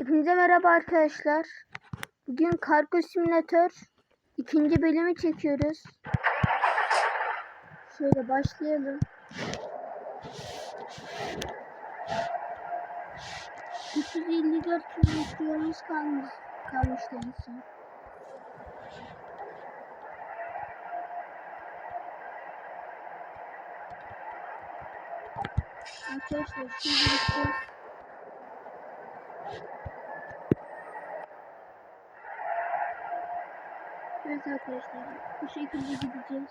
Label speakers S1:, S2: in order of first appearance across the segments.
S1: Hepinize merhaba arkadaşlar. Bugün Kargo Simülatör ikinci bölümü çekiyoruz. Şöyle başlayalım. ...354 kilometre yolumuz kalmış, kalmıştı en son. Arkadaşlar şimdi gideceğiz. Evet arkadaşlar bu şekilde gideceğiz.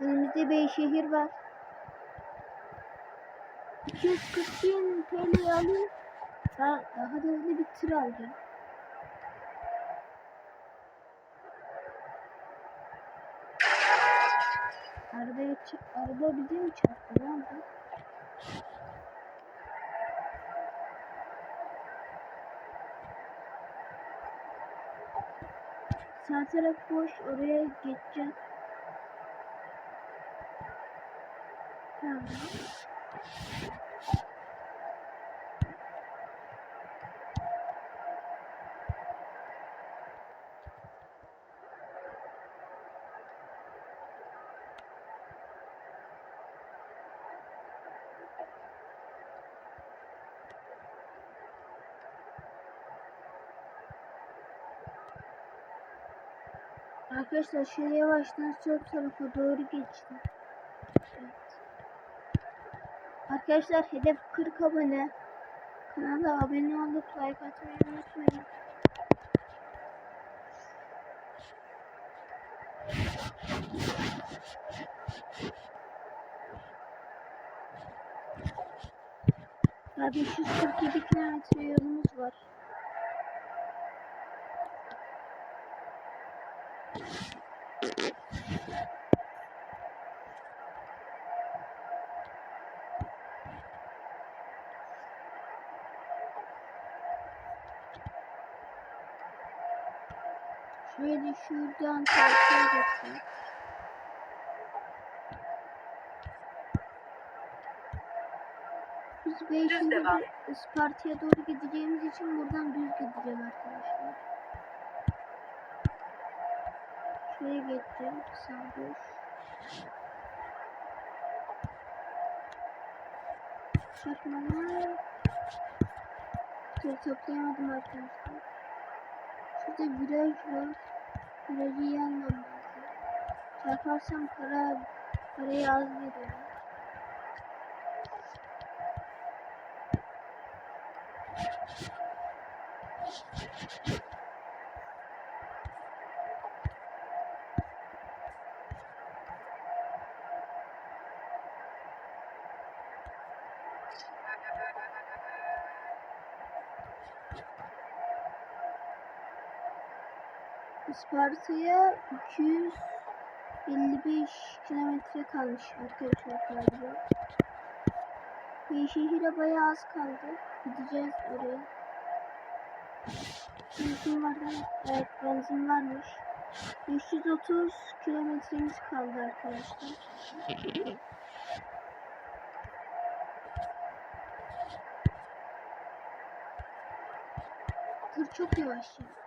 S1: Önümüzde Beyşehir var. 240 bin TL alayım. Daha, daha da hızlı bir tır alacağım. Arabaya araba bize mi çarptı lan bu? Sağ taraf boş, oraya geçeceğiz. Tamam. Arkadaşlar şöyle yavaştan sol tarafa doğru geçtim. Evet. Arkadaşlar hedef 40 abone. Kanala abone olup like atmayı unutmayın. Daha 547 kilometre yolumuz var. Şöyle şuradan karşıya geçsin. Biz Beyşehir'de. Isparta'ya doğru gideceğimiz için buradan düz gideceğim arkadaşlar. Geçeceğim. Sağ boş. Çarpmalar. Dur toplayamadım arkadaşlar. Şurada viraj var. Virajı iyi almam lazım. Çarparsam para, parayı az veriyor. Isparta'ya 255 kilometre kalmış arkadaşlar galiba. Beyşehir'e bayağı az kaldı. Gideceğiz oraya. Benzin var mi? Evet benzin varmış. 530 kilometremiz kaldı arkadaşlar. Dur çok yavaş ya.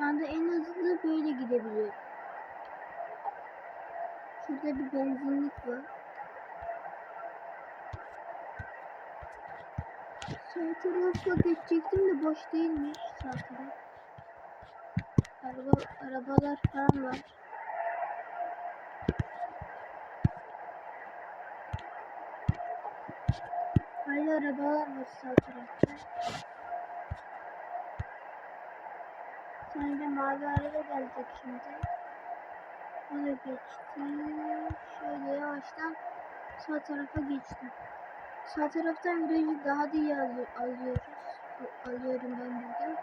S1: Şu anda en hızlı böyle gidebiliyorum. Şurada bir benzinlik var. Sağ tarafa geçecektim de boş değilmiş sağ taraf. Araba, arabalar falan var. Hala arabalar var sağ tarafta. Sonra mavi araba gelecek şimdi. Ona geçtim. Şöyle yavaştan sağ tarafa geçtim. Sağ taraftan virajı daha da iyi alı- alıyoruz. alıyorum ben burada.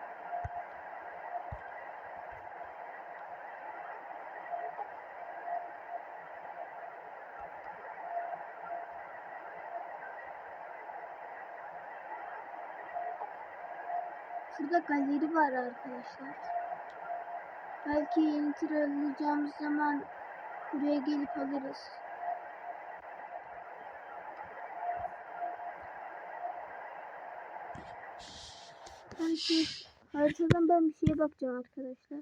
S1: Şurada galeri var arkadaşlar. Belki yeni tır alacağımız zaman buraya gelip alırız. Şey, haritadan ben bir şeye bakacağım arkadaşlar.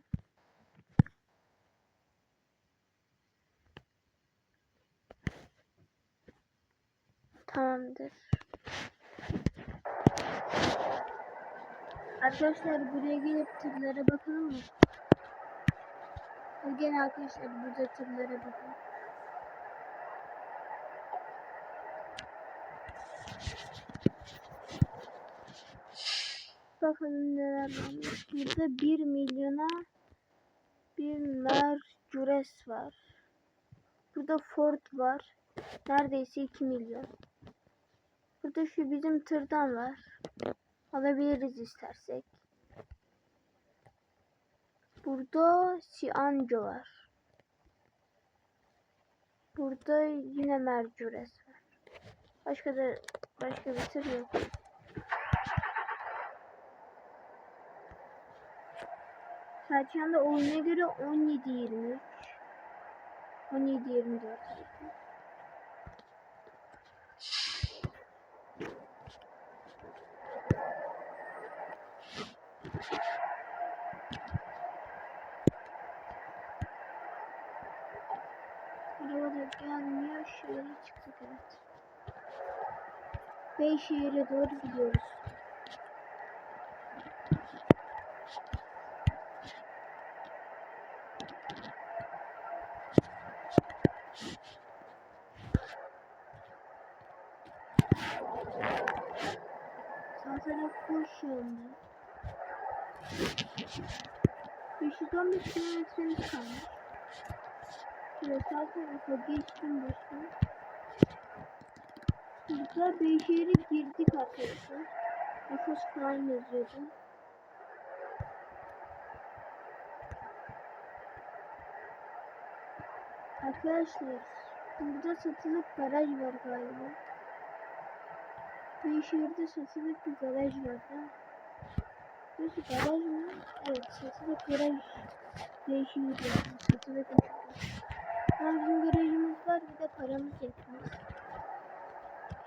S1: Tamamdır. Arkadaşlar buraya gelip tırlara bakalım mı? Gelin arkadaşlar burada tırlara bakalım. Bakalım neler varmış. Burada 1 milyona bir Mercedes var. Burada Ford var. Neredeyse 2 milyon. Burada şu bizim tırdan var. Alabiliriz istersek. Burada Sianco var. Burada yine Mercedes var. Başka da başka bir tır yok. Şu anda oyuna göre 17.23 17.24 Araba da gelmiyor. Şöyle çıktık evet. Beyşehir'e doğru gidiyoruz. Boş şu anda. 515 kilometremiz kalmış. Şöyle sağ tarafa geçtim başına. Burada Beyşehir'e girdik arkadaşlar. Nüfus falan yazıyordu. Arkadaşlar burada satılık garaj var galiba. Beyşehir'de satılık bir garaj var da. Burası garaj mı? Evet satılık garaj. Beyşehir'de satılık garaj. Bizim garajımız var bir de paramız yetmez.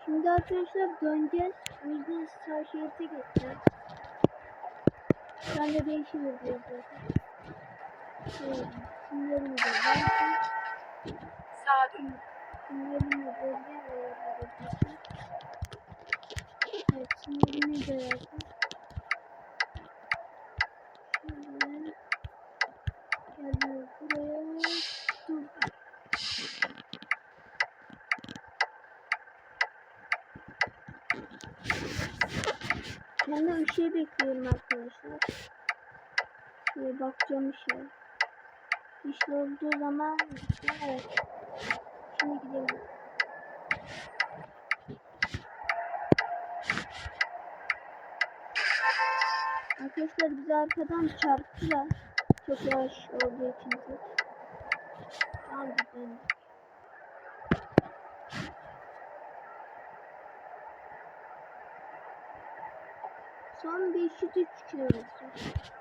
S1: Şimdi arkadaşlar döneceğiz. Yüzden sağ şerite geçeceğiz. Ben de değişiyoruz zaten. Evet, Sinyalimi de verdim.
S2: Sağa dön.
S1: De verdim. Evet, sinyalimi de verdim. Şimdi geldim buraya. Dur. Ben de ışığı bekliyorum arkadaşlar. Işığa. İşte olduğu zaman evet. Şimdi gidelim. Arkadaşlar bizi arkadan çarptılar. Çok yavaş olduğu için de. Tamam gidelim. Son 503 kilometre.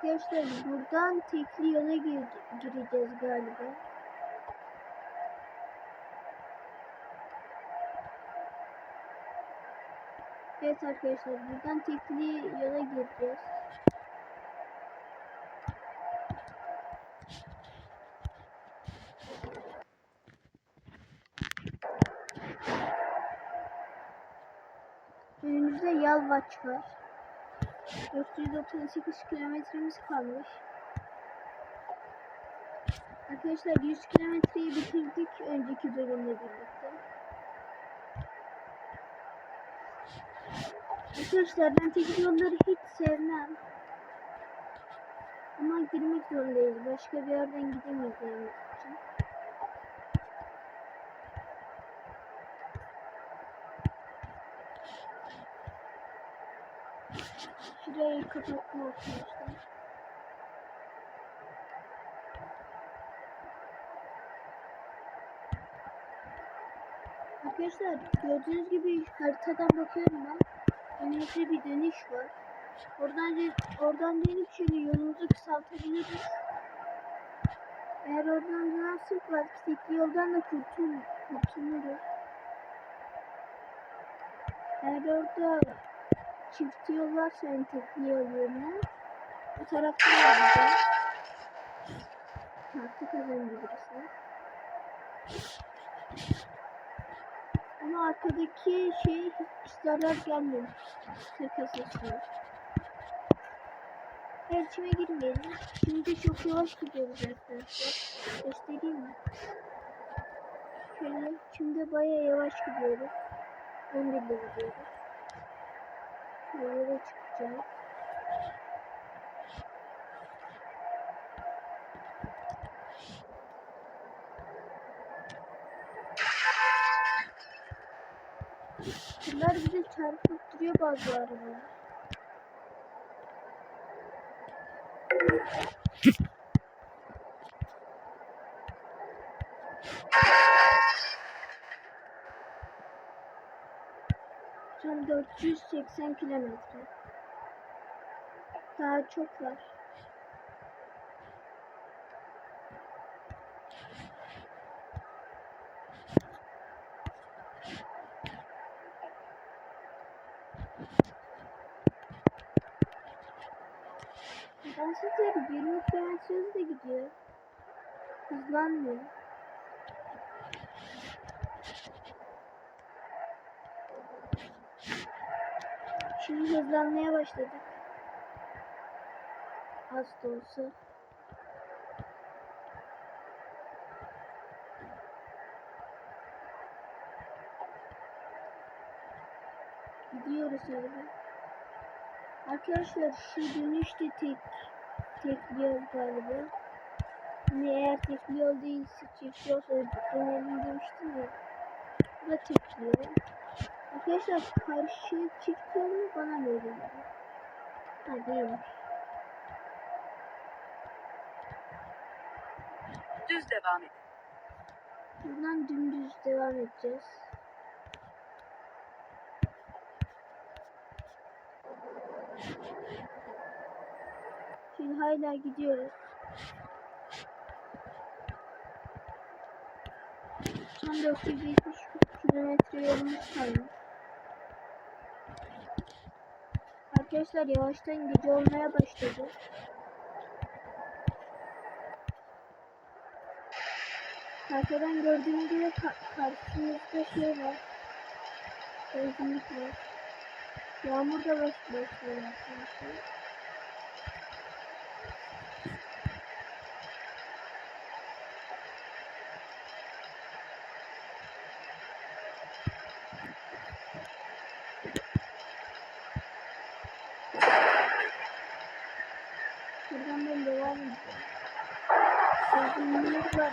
S1: Arkadaşlar buradan tekli yola gir gireceğiz galiba. Evet arkadaşlar buradan tekli yola gireceğiz. Önümüzde Yalvaç var. 498 kilometremiz kalmış. Arkadaşlar 100 kilometreyi bitirdik önceki bölümle birlikte. Arkadaşlar ben tek yolları hiç sevmem. Ama girmek zorundayız. Başka bir yerden gidemeyiz yani. Şurayı kapattım arkadaşlar. Arkadaşlar gördüğünüz gibi haritadan bakıyorum ben. Önümüzde bir dönüş var. Oradan oradan dönüp şöyle yolumuzu kısaltabiliriz. Eğer oradan dönersek belki tekli yoldan da kurtul kurtuluruz. Eğer orada çift yol varsa yani tekli yerine bu taraftan gideceğiz. Kartı kazanabilirsin. Ama arkadaki şey hiç zarar gelmiyor. Kasasına. Her içime girmeyelim. Şimdi çok yavaş gidiyoruz arkadaşlar. Göstereyim mi? Şöyle şimdi baya yavaş gidiyoruz. 11'de gidiyoruz. Şöyle çıkacağız. Bunlar bize çarpıp duruyor bazı 480 kilometre. Daha çok var. Ben sizlere 20 kilometre hızla gidiyor. Hızlanmıyor. Şimdi hızlanmaya başladık. Az da olsa. Gidiyoruz öyle. Arkadaşlar şu dönüşte tek tekli yol galiba. Hani eğer tekli yol değilse çift yol dönelim demiştim ya. Bu da tekli yol. Arkadaşlar karşı mu bana mı öyle geliyor? Ha değilmiş.
S2: Düz devam edin.
S1: Buradan dümdüz devam edeceğiz. Şimdi hala gidiyoruz. Son 470 kilometre yolumuz kalmış. Arkadaşlar yavaştan gece olmaya başladı. Arkadan gördüğüm gibi ka karşımızda şey var. Var. Yağmur da baş başlıyor arkadaşlar. Buradan ben devam edeceğim. Benzinliğimiz var.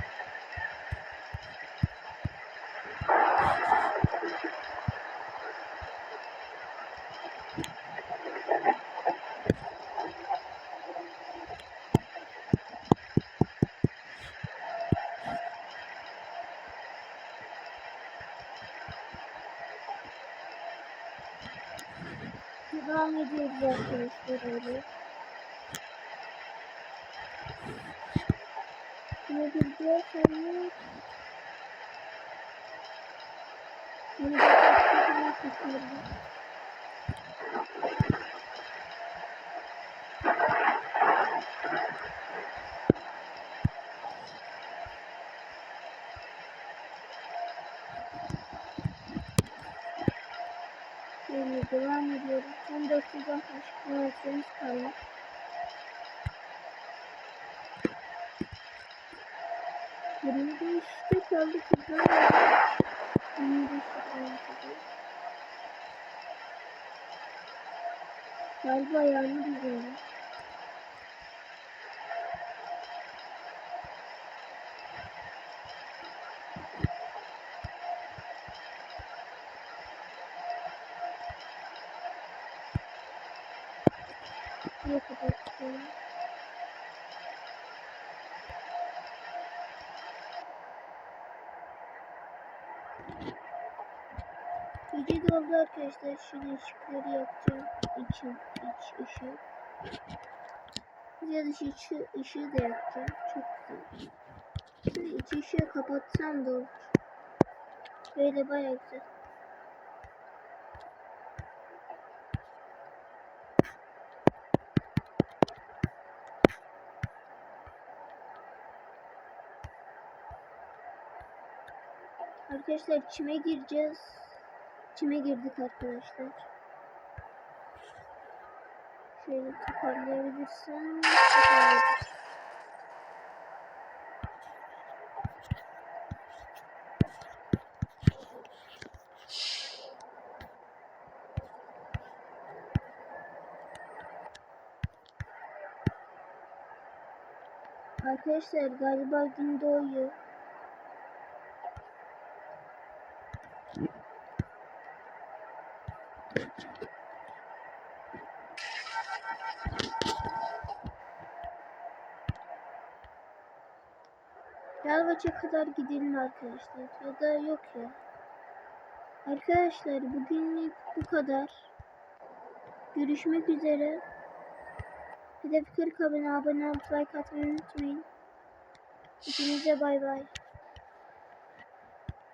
S1: devam ediyoruz arkadaşlar Şuna gireceğiz sonra Bunu da kaçırmak istiyorum. Kilometremiz kalmış. Yerini değiştik. kaldı kızlar. Bunu da şöyle Galiba yandı güzel. Ne kadar güzel. Gece doldu arkadaşlar. Şimdi ışıkları yakacağım. İçin, iç ışığı. Ya dış ışığı, ışığı da yakacağım. Çok güzel. Şimdi iç ışığı kapatsam da olur. Böyle bayağı güzel. Arkadaşlar çime gireceğiz. Çime girdik arkadaşlar. Şöyle toparlayabilirsem. toparlayabilirim. Arkadaşlar galiba gün doğuyor. Yalvaç'a kadar gidelim arkadaşlar. Ya da yok ya. Arkadaşlar bugünlük bu kadar. Görüşmek üzere. Hedef 40 abone abone like atmayı unutmayın. Hepinize bay bay.